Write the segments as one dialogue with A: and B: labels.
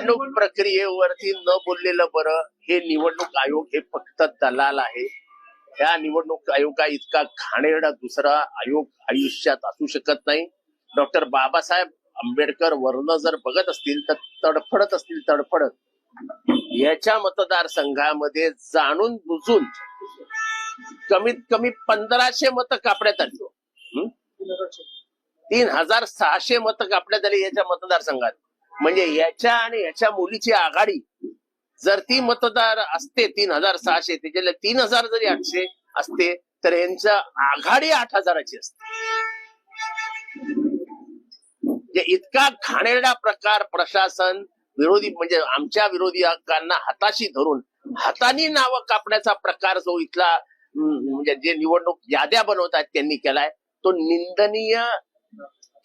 A: निवडणूक प्रक्रियेवरती न बोललेलं बरं हे निवडणूक आयोग हे फक्त दलाल आहे. या निवडणूक आयोगा इतका घाणेरडा दुसरा आयोग आयुष्यात असू शकत नाही. डॉक्टर बाबासाहेब आंबेडकर वर्ण जर बघत असतील तर तडफडत असतील तडफडत. याच्या मतदारसंघामध्ये जाणून बुजून कमीत कमी पंधराशे मतं कापण्यात आली? तीन हजार सहाशे मतं कापण्यात आली याच्या मतदारसंघात. म्हणजे याच्या आणि याच्या मुलीची आघाडी जर ती मतदार असते तीन हजार सहाशे त्याच्याला तीन हजार जरी आठशे असते तर यांच्या आघाडी आठ हजाराची असते. म्हणजे इतका घाणेरडा प्रकार प्रशासन विरोधी म्हणजे आमच्या विरोधकांना हाताशी धरून हाताने नावं कापण्याचा प्रकार जो इथला म्हणजे जे निवडणूक याद्या बनवतात त्यांनी केलाय तो निंदनीय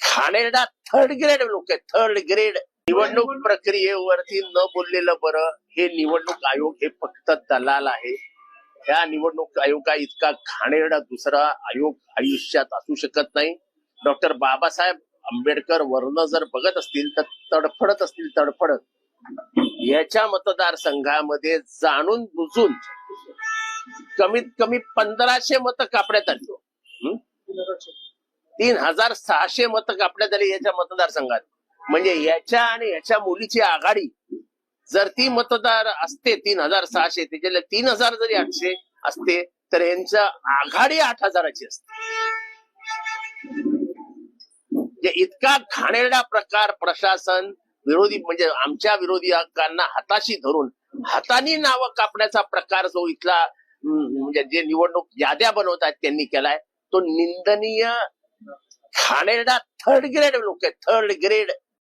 A: घाणेरडा थर्ड ग्रेड लोक आहेत थर्ड ग्रेड निवडणूक प्रक्रियेवरती न बोललेलं बरं हे निवडणूक आयोग हे फक्त दलाल आहे. या निवडणूक आयोगा इतका घाणेरडा दुसरा आयोग आयुष्यात असू शकत नाही. डॉक्टर बाबासाहेब आंबेडकर वर्ण जर बघत असतील तर तडफडत असतील तडफडत. याच्या मतदारसंघामध्ये जाणून बुजून कमीत कमी पंधराशे मतं कापण्यात आली. तीन हजार सहाशे मतं कापण्यात आली याच्या मतदारसंघात. म्हणजे याच्या आणि याच्या मुलीची आघाडी जर ती मतदार असते तीन हजार सहाशे त्याच्याला तीन हजार जरी आठशे असते तर यांच्या आघाडी आठ हजाराची असते. म्हणजे इतका घाणेरडा प्रकार प्रशासन विरोधी म्हणजे आमच्या विरोधकांना हाताशी धरून हाताने नावं कापण्याचा प्रकार जो इथला म्हणजे जे निवडणूक याद्या बनवतात त्यांनी केलाय तो निंदनीय घाणेरडा थर्ड ग्रेड लोक आहेत थर्ड ग्रेड